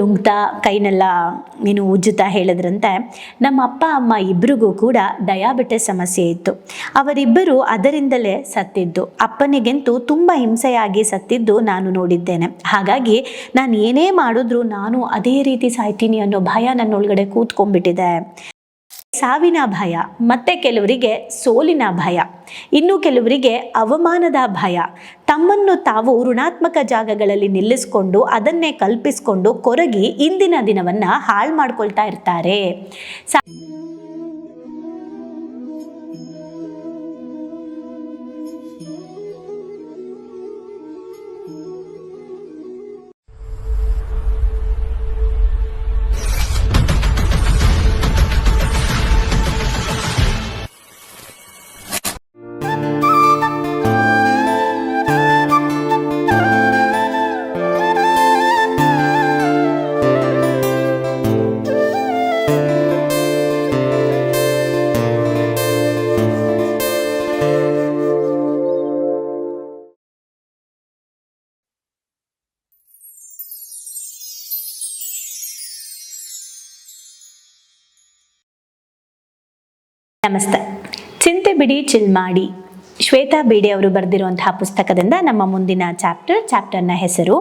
ನುಂಗ್ತಾ ಕೈನೆಲ್ಲ ಏನು ಉಜ್ಜುತ್ತಾ ಹೇಳಿದ್ರಂತೆ, ನಮ್ಮ ಅಪ್ಪ ಅಮ್ಮ ಇಬ್ಬರಿಗೂ ಕೂಡ ಡಯಾಬಿಟಿಸ್ ಸಮಸ್ಯೆ ಇತ್ತು. ಅವರಿಬ್ಬರು ಅದರಿಂದಲೇ ಸತ್ತಿದ್ದು. ಅಪ್ಪನಿಗಂತೂ ತುಂಬ ಹಿಂಸೆಯಾಗಿ ಸತ್ತಿದ್ದು ನಾನು ನೋಡಿದ್ದೇನೆ. ಹಾಗಾಗಿ ನಾನು ಏನೇ ಮಾಡಿದ್ರು ನಾನು ಅದೇ ರೀತಿ ಸಾಯ್ತೀನಿ ಅನ್ನೋ ಭಯ ನನ್ನೊಳಗಡೆ ಕೂತ್ಕೊಂಡ್ಬಿಟ್ಟಿದೆ. ಸಾವಿನ ಭಯ, ಮತ್ತೆ ಕೆಲವರಿಗೆ ಸೋಲಿನ ಭಯ, ಇನ್ನು ಕೆಲವರಿಗೆ ಅವಮಾನದ ಭಯ. ತಮ್ಮನ್ನು ತಾವು ಋಣಾತ್ಮಕ ಜಾಗಗಳಲ್ಲಿ ನಿಲ್ಲಿಸಿಕೊಂಡು ಅದನ್ನೇ ಕಲ್ಪಿಸಿಕೊಂಡು ಕೊರಗಿ ಇಂದಿನ ದಿನವನ್ನ ಹಾಳು ಮಾಡ್ಕೊಳ್ತಾ ಇರ್ತಾರೆ. ನಮಸ್ತೆ. ಚಿಂತೆ ಬಿಡಿ ಚಿಲ್ ಮಾಡಿ. ಶ್ವೇತಾ ಬೇಡಿ ಅವರು ಬರೆದಿರುವಂತಹ ಪುಸ್ತಕದಿಂದ ನಮ್ಮ ಮುಂದಿನ ಚಾಪ್ಟರ್ ಚಾಪ್ಟರ್ನ ಹೆಸರು,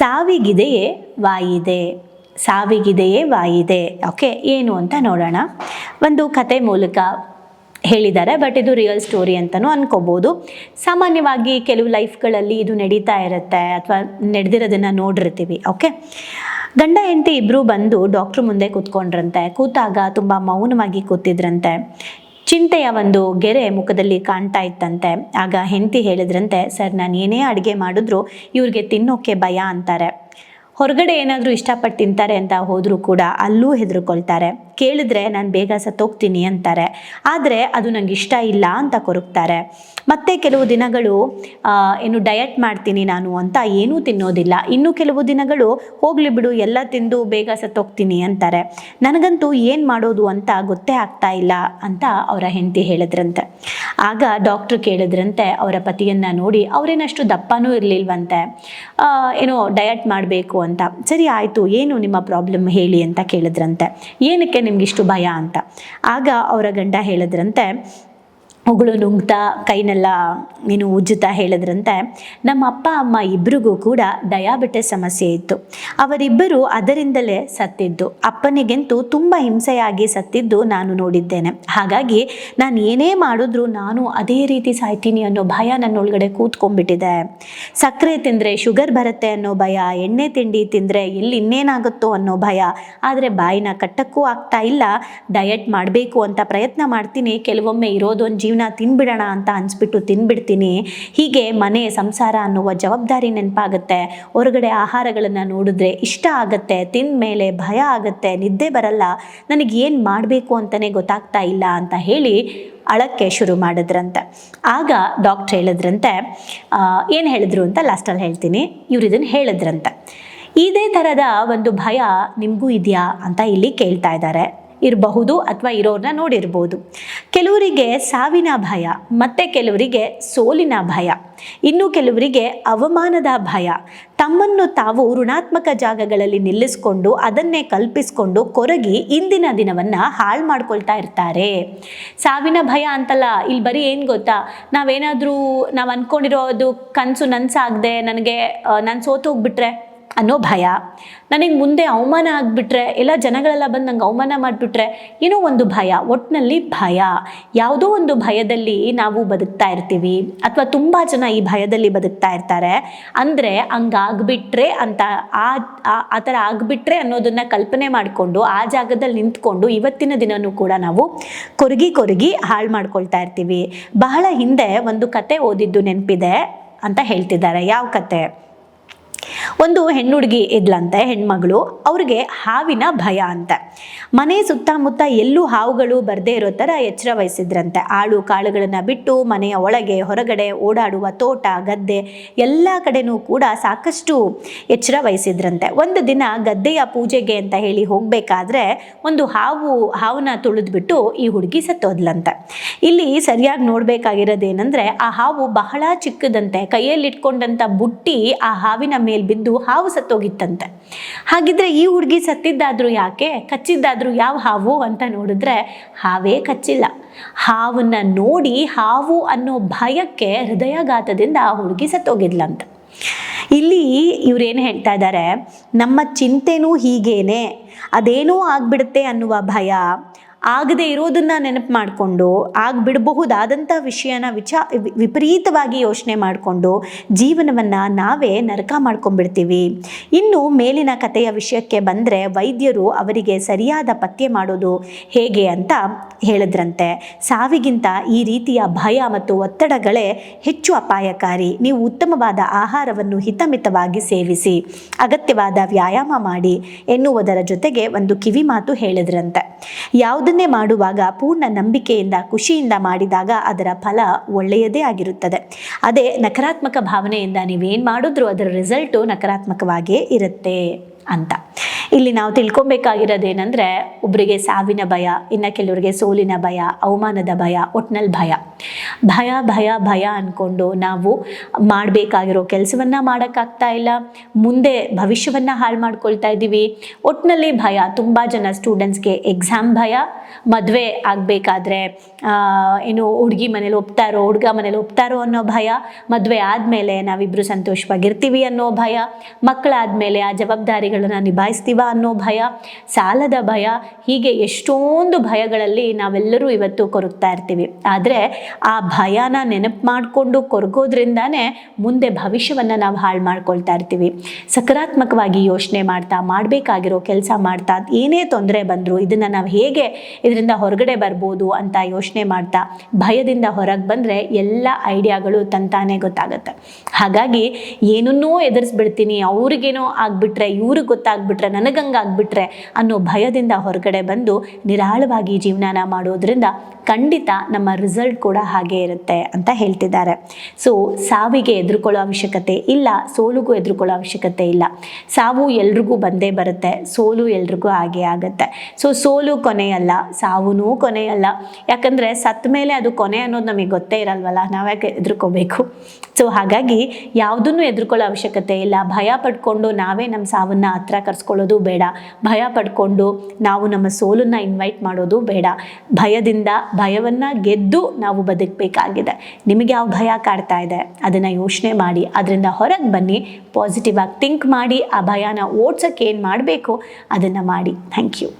ಸಾವಿಗಿದೆಯೇ ವಾಯಿದೆ? ಸಾವಿಗಿದೆಯೇ ವಾಯಿದೆ? ಓಕೆ, ಏನು ಅಂತ ನೋಡೋಣ. ಒಂದು ಕತೆ ಮೂಲಕ ಹೇಳಿದ್ದಾರೆ, ಬಟ್ ಇದು ರಿಯಲ್ ಸ್ಟೋರಿ ಅಂತಲೂ ಅನ್ಕೋಬೋದು. ಸಾಮಾನ್ಯವಾಗಿ ಕೆಲವು ಲೈಫ್ಗಳಲ್ಲಿ ಇದು ನಡೀತಾ ಇರುತ್ತೆ, ಅಥವಾ ನಡೆದಿರೋದನ್ನು ನೋಡಿರ್ತೀವಿ, ಓಕೆ? ಗಂಡ ಹೆಂಡತಿ ಇಬ್ಬರು ಬಂದು ಡಾಕ್ಟ್ರ್ ಮುಂದೆ ಕೂತ್ಕೊಂಡ್ರಂತೆ. ಕೂತಾಗ ತುಂಬ ಮೌನವಾಗಿ ಕೂತಿದ್ರಂತೆ. ಚಿಂತೆಯ ಒಂದು ಗೆರೆ ಮುಖದಲ್ಲಿ ಕಾಣ್ತಾ ಇತ್ತಂತೆ. ಆಗ ಹೆಂಡತಿ ಹೇಳಿದ್ರಂತೆ, ಸರ್, ನಾನು ಏನೇ ಅಡುಗೆ ಮಾಡಿದ್ರು ಇವ್ರಿಗೆ ತಿನ್ನೋಕೆ ಭಯ ಅಂತಾರೆ. ಹೊರಗಡೆ ಏನಾದರೂ ಇಷ್ಟಪಟ್ಟು ತಿಂತಾರೆ ಅಂತ ಹೋದರೂ ಕೂಡ ಅಲ್ಲೂ ಹೆದರ್ಕೊಳ್ತಾರೆ. ಕೇಳಿದ್ರೆ ನಾನು ಬೇಗ ಸತ್ತೋಗ್ತೀನಿ ಅಂತಾರೆ. ಆದರೆ ಅದು ನಂಗೆ ಇಷ್ಟ ಇಲ್ಲ ಅಂತ ಕೊರಗ್ತಾರೆ. ಮತ್ತೆ ಕೆಲವು ದಿನಗಳು ಏನು ಡಯಟ್ ಮಾಡ್ತೀನಿ ನಾನು ಅಂತ ಏನೂ ತಿನ್ನೋದಿಲ್ಲ. ಇನ್ನು ಕೆಲವು ದಿನಗಳು ಹೋಗ್ಲಿ ಬಿಡು, ಎಲ್ಲ ತಿಂದು ಬೇಗ ಸತ್ತೋಗ್ತೀನಿ ಅಂತಾರೆ. ನನಗಂತೂ ಏನು ಮಾಡೋದು ಅಂತ ಗೊತ್ತೇ ಆಗ್ತಾ ಇಲ್ಲ ಅಂತ ಅವರ ಹೆಂಡತಿ ಹೇಳಿದ್ರಂತೆ. ಆಗ ಡಾಕ್ಟ್ರು ಕೇಳಿದ್ರಂತೆ, ಅವರ ಪತಿಯನ್ನು ನೋಡಿ, ಅವರೇನಷ್ಟು ದಪ್ಪನೂ ಇರಲಿಲ್ವಂತೆ. ಏನೋ ಡಯಟ್ ಮಾಡಬೇಕು ಅಂತ. ಸರಿ ಆಯಿತು, ಏನು ನಿಮ್ಮ ಪ್ರಾಬ್ಲಮ್ ಹೇಳಿ ಅಂತ ಕೇಳಿದ್ರಂತೆ. ಏನಕ್ಕೆ ನಿಮ್ಗಿಷ್ಟು ಭಯ ಅಂತ. ಆಗ ಅವರ ಗಂಡ ಹೇಳಿದ್ರಂತೆ ಉಗುಳು ನುಂಗ್ತಾ ಕೈನೆಲ್ಲ ಏನು ಉಜ್ಜುತ್ತಾ ಹೇಳಿದ್ರಂತೆ, ನಮ್ಮ ಅಪ್ಪ ಅಮ್ಮ ಇಬ್ಬರಿಗೂ ಕೂಡ ಡಯಾಬಿಟಿಸ್ ಸಮಸ್ಯೆ ಇತ್ತು. ಅವರಿಬ್ಬರು ಅದರಿಂದಲೇ ಸತ್ತಿದ್ದು. ಅಪ್ಪನಿಗಂತೂ ತುಂಬ ಹಿಂಸೆಯಾಗಿ ಸತ್ತಿದ್ದು ನಾನು ನೋಡಿದ್ದೇನೆ. ಹಾಗಾಗಿ ನಾನು ಏನೇ ಮಾಡಿದ್ರು ನಾನು ಅದೇ ರೀತಿ ಸಾಯ್ತೀನಿ ಅನ್ನೋ ಭಯ ನನ್ನೊಳಗಡೆ ಕೂತ್ಕೊಂಡ್ಬಿಟ್ಟಿದೆ. ಸಕ್ಕರೆ ತಿಂದರೆ ಶುಗರ್ ಬರುತ್ತೆ ಅನ್ನೋ ಭಯ, ಎಣ್ಣೆ ತಿಂಡಿ ತಿಂದರೆ ಎಲ್ಲಿ ಇನ್ನೇನಾಗುತ್ತೋ ಅನ್ನೋ ಭಯ, ಆದರೆ ಬಾಯಿನ ಕಟ್ಟಕ್ಕೂ ಆಗ್ತಾ ಇಲ್ಲ. ಡಯಟ್ ಮಾಡಬೇಕು ಅಂತ ಪ್ರಯತ್ನ ಮಾಡ್ತೀನಿ. ಕೆಲವೊಮ್ಮೆ ಇರೋದೊಂದು ಜೀವನ ತಿನ್ಬಿಡೋಣ ಅಂತ ಅನ್ಸ್ಬಿಟ್ಟು ತಿನ್ಬಿಡ್ತೀನಿ. ಹೀಗೆ ಮನೆ, ಸಂಸಾರ ಅನ್ನುವ ಜವಾಬ್ದಾರಿ ನೆನಪಾಗುತ್ತೆ. ಹೊರಗಡೆ ಆಹಾರಗಳನ್ನು ನೋಡಿದ್ರೆ ಇಷ್ಟ ಆಗುತ್ತೆ. ತಿಂದ ಮೇಲೆ ಭಯ ಆಗುತ್ತೆ. ನಿದ್ದೆ ಬರಲ್ಲ. ನನಗೆ ಏನು ಮಾಡಬೇಕು ಅಂತಲೇ ಗೊತ್ತಾಗ್ತಾ ಇಲ್ಲ ಅಂತ ಹೇಳಿ ಅಳಕ್ಕೆ ಶುರು ಮಾಡಿದ್ರಂತೆ. ಆಗ ಡಾಕ್ಟ್ರ್ ಹೇಳಿದ್ರಂತೆ ಏನು ಹೇಳಿದ್ರು ಅಂತ ಲಾಸ್ಟಲ್ಲಿ ಹೇಳ್ತೀನಿ. ಇವ್ರು ಇದನ್ನು ಹೇಳಿದ್ರಂತೆ. ಇದೇ ಥರದ ಒಂದು ಭಯ ನಿಮಗೂ ಇದೆಯಾ ಅಂತ ಇಲ್ಲಿ ಕೇಳ್ತಾ ಇದ್ದಾರೆ ಇರಬಹುದು ಅಥವಾ ಇರೋರನ್ನ ನೋಡಿರ್ಬೋದು. ಕೆಲವರಿಗೆ ಸಾವಿನ ಭಯ, ಮತ್ತೆ ಕೆಲವರಿಗೆ ಸೋಲಿನ ಭಯ, ಇನ್ನು ಕೆಲವರಿಗೆ ಅವಮಾನದ ಭಯ. ತಮ್ಮನ್ನು ತಾವು ಋಣಾತ್ಮಕ ಜಾಗಗಳಲ್ಲಿ ನಿಲ್ಲಿಸ್ಕೊಂಡು ಅದನ್ನೇ ಕಲ್ಪಿಸಿಕೊಂಡು ಕೊರಗಿ ಇಂದಿನ ದಿನವನ್ನು ಹಾಳು ಮಾಡ್ಕೊಳ್ತಾ ಇರ್ತಾರೆ. ಸಾವಿನ ಭಯ ಅಂತಲ್ಲ ಇಲ್ಲಿ ಬರೀ ಏನು ಗೊತ್ತಾ? ನಾವೇನಾದರೂ ನಾವು ಅಂದ್ಕೊಂಡಿರೋದು ಕನಸು ನನಸಾಗದೆ, ನನಗೆ ನಾನು ಸೋತೋಗ್ಬಿಟ್ರೆ ಅನ್ನೋ ಭಯ. ನನಗೆ ಮುಂದೆ ಅವಮಾನ ಆಗಿಬಿಟ್ರೆ ಎಲ್ಲ ಜನಗಳೆಲ್ಲ ಬಂದು ನಂಗೆ ಅವಮಾನ ಮಾಡಿಬಿಟ್ರೆ ಏನೋ ಒಂದು ಭಯ ಒಟ್ಟಿನಲ್ಲಿ ಭಯ. ಯಾವುದೋ ಒಂದು ಭಯದಲ್ಲಿ ನಾವು ಬದುಕ್ತಾ ಇರ್ತೀವಿ, ಅಥವಾ ತುಂಬ ಜನ ಈ ಭಯದಲ್ಲಿ ಬದುಕ್ತಾ ಇರ್ತಾರೆ. ಅಂದರೆ ಹಂಗಾಗ್ಬಿಟ್ರೆ ಅಂತ, ಆ, ಆ- ಥರ ಆಗಿಬಿಟ್ರೆ ಅನ್ನೋದನ್ನು ಕಲ್ಪನೆ ಮಾಡಿಕೊಂಡು, ಆ ಜಾಗದಲ್ಲಿ ನಿಂತ್ಕೊಂಡು ಇವತ್ತಿನ ದಿನವೂ ಕೂಡ ನಾವು ಕೊರಗಿ ಕೊರಗಿ ಹಾಳು ಮಾಡ್ಕೊಳ್ತಾ ಇರ್ತೀವಿ. ಬಹಳ ಹಿಂದೆ ಒಂದು ಕತೆ ಓದಿದ್ದು ನೆನಪಿದೆ ಅಂತ ಹೇಳ್ತಿದ್ದಾರೆ. ಯಾವ ಕತೆ? ಒಂದು ಹೆಣ್ಣು ಹೆಣ್ಣುಡುಗಿ ಇದ್ಲಂತೆ, ಹೆಣ್ಮಗಳು, ಅವ್ರಿಗೆ ಹಾವಿನ ಭಯ ಅಂತ. ಮನೆ ಸುತ್ತಮುತ್ತ ಎಲ್ಲೂ ಹಾವುಗಳು ಬರದೇ ಇರೋ ಥರ ಎಚ್ಚರ ವಹಿಸಿದ್ರಂತೆ. ಆಳು ಕಾಳುಗಳನ್ನು ಬಿಟ್ಟು ಮನೆಯ ಒಳಗೆ, ಹೊರಗಡೆ ಓಡಾಡುವ ತೋಟ, ಗದ್ದೆ ಎಲ್ಲ ಕಡೆನೂ ಕೂಡ ಸಾಕಷ್ಟು ಎಚ್ಚರ ವಹಿಸಿದ್ರಂತೆ. ಒಂದು ದಿನ ಗದ್ದೆಯ ಪೂಜೆಗೆ ಅಂತ ಹೇಳಿ ಹೋಗಬೇಕಾದ್ರೆ ಒಂದು ಹಾವು, ಹಾವನ್ನ ತುಳಿದ್ಬಿಟ್ಟು ಈ ಹುಡುಗಿ ಸತ್ತೋದ್ಲಂತೆ. ಇಲ್ಲಿ ಸರಿಯಾಗಿ ನೋಡಬೇಕಾಗಿರೋದೇನೆಂದರೆ, ಆ ಹಾವು ಬಹಳ ಚಿಕ್ಕದಂತೆ ಕೈಯಲ್ಲಿ ಇಟ್ಕೊಂಡಂತ ಬುಟ್ಟಿ ಆ ಹಾವಿನ ಬಿದ್ದು ಹಾವು ಸತ್ತೋಗಿತ್ತಂತೆ. ಹಾಗಿದ್ರೆ ಈ ಹುಡುಗಿ ಸತ್ತಿದ್ದಾದ್ರೂ ಯಾಕೆ? ಕಚ್ಚಿದ್ದಾದ್ರೂ ಯಾವ ಹಾವು ಅಂತ ನೋಡಿದ್ರೆ ಹಾವೇ ಕಚ್ಚಿಲ್ಲ. ಹಾವನ್ನ ನೋಡಿ ಹಾವು ಅನ್ನೋ ಭಯಕ್ಕೆ ಹೃದಯಾಘಾತದಿಂದ ಆ ಹುಡುಗಿ ಸತ್ತೋಗಿದ್ಲಂತ. ಇಲ್ಲಿ ಇವ್ರೇನು ಹೇಳ್ತಾ ಇದ್ದಾರೆ ನಮ್ಮ ಚಿಂತೆನೂ ಹೀಗೇನೆ. ಅದೇನೂ ಆಗ್ಬಿಡುತ್ತೆ ಅನ್ನುವ ಭಯ ಆಗದೆ ಇರೋದನ್ನ ನೆನಪು ಮಾಡಿಕೊಂಡು ಆಗ್ಬಿಡಬಹುದಾದಂಥ ವಿಷಯನ ವಿಚಾ ವಿಪರೀತವಾಗಿ ಯೋಚನೆ ಮಾಡಿಕೊಂಡು ಜೀವನವನ್ನು ನಾವೇ ನರಕ ಮಾಡ್ಕೊಂಡ್ಬಿಡ್ತೀವಿ. ಇನ್ನು ಮೇಲಿನ ಕಥೆಯ ವಿಷಯಕ್ಕೆ ಬಂದರೆ ವೈದ್ಯರು ಅವರಿಗೆ ಸರಿಯಾದ ಪತ್ತೆ ಮಾಡೋದು ಹೇಗೆ ಅಂತ ಹೇಳಿದ್ರಂತೆ. ಸಾವಿಗಿಂತ ಈ ರೀತಿಯ ಭಯ ಮತ್ತು ಒತ್ತಡಗಳೇ ಹೆಚ್ಚು ಅಪಾಯಕಾರಿ. ನೀವು ಉತ್ತಮವಾದ ಆಹಾರವನ್ನು ಹಿತಮಿತವಾಗಿ ಸೇವಿಸಿ, ಅಗತ್ಯವಾದ ವ್ಯಾಯಾಮ ಮಾಡಿ ಎನ್ನುವುದರ ಜೊತೆಗೆ ಒಂದು ಕಿವಿ ಮಾತು ಹೇಳಿದ್ರಂತೆ. ಯಾವುದನ್ನೇ ಮಾಡುವಾಗ ಪೂರ್ಣ ನಂಬಿಕೆಯಿಂದ, ಖುಷಿಯಿಂದ ಮಾಡಿದಾಗ ಅದರ ಫಲ ಒಳ್ಳೆಯದೇ ಆಗಿರುತ್ತದೆ. ಅದೇ ನಕಾರಾತ್ಮಕ ಭಾವನೆಯಿಂದ ನೀವೇನು ಮಾಡಿದ್ರೂ ಅದರ ರಿಸಲ್ಟು ನಕಾರಾತ್ಮಕವಾಗಿಯೇ ಇರುತ್ತೆ ಅಂತ. ಇಲ್ಲಿ ನಾವು ತಿಳ್ಕೊಬೇಕಾಗಿರೋದೇನೆಂದರೆ ಒಬ್ಬರಿಗೆ ಸಾವಿನ ಭಯ, ಇನ್ನು ಕೆಲವರಿಗೆ ಸೋಲಿನ ಭಯ, ಅವಮಾನದ ಭಯ ಒಟ್ನಲ್ಲಿ ಭಯ. ಭಯ ಭಯ ಭಯ ಅಂದ್ಕೊಂಡು ನಾವು ಮಾಡಬೇಕಾಗಿರೋ ಕೆಲಸವನ್ನು ಮಾಡೋಕ್ಕಾಗ್ತಾ ಇಲ್ಲ. ಮುಂದೆ ಭವಿಷ್ಯವನ್ನು ಹಾಳು ಮಾಡ್ಕೊಳ್ತಾ ಇದ್ದೀವಿ. ಒಟ್ಟಿನಲ್ಲಿ ಭಯ, ತುಂಬ ಜನ ಸ್ಟೂಡೆಂಟ್ಸ್ಗೆ ಎಕ್ಸಾಮ್ ಭಯ, ಮದುವೆ ಆಗಬೇಕಾದ್ರೆ ಏನು ಹುಡುಗಿ ಮನೇಲಿ ಒಪ್ತಾರೋ ಹುಡುಗ ಮನೇಲಿ ಒಪ್ತಾರೋ ಅನ್ನೋ ಭಯ, ಮದುವೆ ಆದಮೇಲೆ ನಾವಿಬ್ಬರು ಸಂತೋಷವಾಗಿರ್ತೀವಿ ಅನ್ನೋ ಭಯ ಮಕ್ಕಳಾದಮೇಲೆ ಆ ಜವಾಬ್ದಾರಿಗಳನ್ನು ನಿಭಾಯಿಸ್ತೀವ ಅನ್ನೋ ಭಯ, ಸಾಲದ ಭಯ, ಹೀಗೆ ಎಷ್ಟೊಂದು ಭಯಗಳಲ್ಲಿ ನಾವೆಲ್ಲರೂ ಇವತ್ತು ಕೊರಗ್ತಾ ಇರ್ತೀವಿ. ಆದರೆ ಆ ಭಯನ ನೆನಪು ಮಾಡಿಕೊಂಡು ಕೊರಗೋದ್ರಿಂದಾನೇ ಮುಂದೆ ಭವಿಷ್ಯವನ್ನು ನಾವು ಹಾಳು ಮಾಡ್ಕೊಳ್ತಾ ಇರ್ತೀವಿ. ಸಕಾರಾತ್ಮಕವಾಗಿ ಯೋಚನೆ ಮಾಡ್ತಾ, ಮಾಡಬೇಕಾಗಿರೋ ಕೆಲಸ ಮಾಡ್ತಾ, ಏನೇ ತೊಂದರೆ ಬಂದರೂ ಇದನ್ನು ನಾವು ಹೇಗೆ ಇದರಿಂದ ಹೊರಗಡೆ ಬರ್ಬೋದು ಅಂತ ಯೋಚನೆ ಮಾಡ್ತಾ, ಭಯದಿಂದ ಹೊರಗೆ ಬಂದರೆ ಎಲ್ಲ ಐಡಿಯಾಗಳು ತಂತಾನೇ ಗೊತ್ತಾಗುತ್ತೆ. ಹಾಗಾಗಿ ಏನನ್ನೂ ಎದುರಿಸ್ಬಿಡ್ತೀನಿ, ಅವ್ರಿಗೇನೋ ಆಗಿಬಿಟ್ರೆ, ಇವ್ರಿಗೆ ಗೊತ್ತಾಗ್ಬಿಟ್ರೆ ನನಗಂಗೆ ಆಗ್ಬಿಟ್ರೆ ಅನ್ನೋ ಭಯದಿಂದ ಹೊರಗಡೆ ಬಂದು ನಿರಾಳವಾಗಿ ಜೀವನಾನ ಮಾಡೋದ್ರಿಂದ ಖಂಡಿತ ನಮ್ಮ ರಿಸಲ್ಟ್ ಕೂಡ ಹಾಗೆ ಇರುತ್ತೆ ಅಂತ ಹೇಳ್ತಿದ್ದಾರೆ. ಸೊ ಸಾವಿಗೆ ಎದುರುಕೊಳ್ಳೋ ಅವಶ್ಯಕತೆ ಇಲ್ಲ, ಸೋಲುಗೂ ಎದುರುಕೊಳ್ಳೋ ಅವಶ್ಯಕತೆ ಇಲ್ಲ. ಸಾವು ಎಲ್ರಿಗೂ ಬಂದೇ ಬರುತ್ತೆ, ಸೋಲು ಎಲ್ರಿಗೂ ಹಾಗೆ ಆಗುತ್ತೆ. ಸೊ ಸೋಲು ಕೊನೆಯಲ್ಲ ಸಾವುನೂ ಕೊನೆಯಲ್ಲ ಯಾಕಂದರೆ ಸತ್ತ ಮೇಲೆ ಅದು ಕೊನೆ ಅನ್ನೋದು ನಮಗೆ ಗೊತ್ತೇ ಇರಲ್ವಲ್ಲ ನಾವ್ಯಾಕೆ ಎದುರ್ಕೋಬೇಕು? ಸೊ ಹಾಗಾಗಿ ಯಾವುದನ್ನು ಎದುರ್ಕೊಳ್ಳೋ ಅವಶ್ಯಕತೆ ಇಲ್ಲ, ಭಯ ಪಡ್ಕೊಂಡು ನಾವೇ ನಮ್ಮ ಸಾವನ್ನ ಹತ್ರ ಕರ್ಸ್ಕೊಳ್ಳೋದು ಬೇಡ. ಭಯ ಪಡ್ಕೊಂಡು ನಾವು ನಮ್ಮ ಸೋಲನ್ನು ಇನ್ವೈಟ್ ಮಾಡೋದು ಬೇಡ. ಭಯದಿಂದ ಭಯವನ್ನು ಗೆದ್ದು ನಾವು ಬದುಕಬೇಕಾಗಿದೆ. ನಿಮಗೆ ಯಾವ ಭಯ ಕಾಡ್ತಾ ಇದೆ. ಅದನ್ನು ಯೋಚನೆ ಮಾಡಿ, ಅದರಿಂದ ಹೊರಗೆ ಬನ್ನಿ. ಪಾಸಿಟಿವ್ ಆಗಿ ಥಿಂಕ್ ಮಾಡಿ, ಆ ಭಯನ ಓಡ್ಸೋಕ್ಕೆ ಏನು ಮಾಡಬೇಕು? ಅದನ್ನು ಮಾಡಿ. Thank you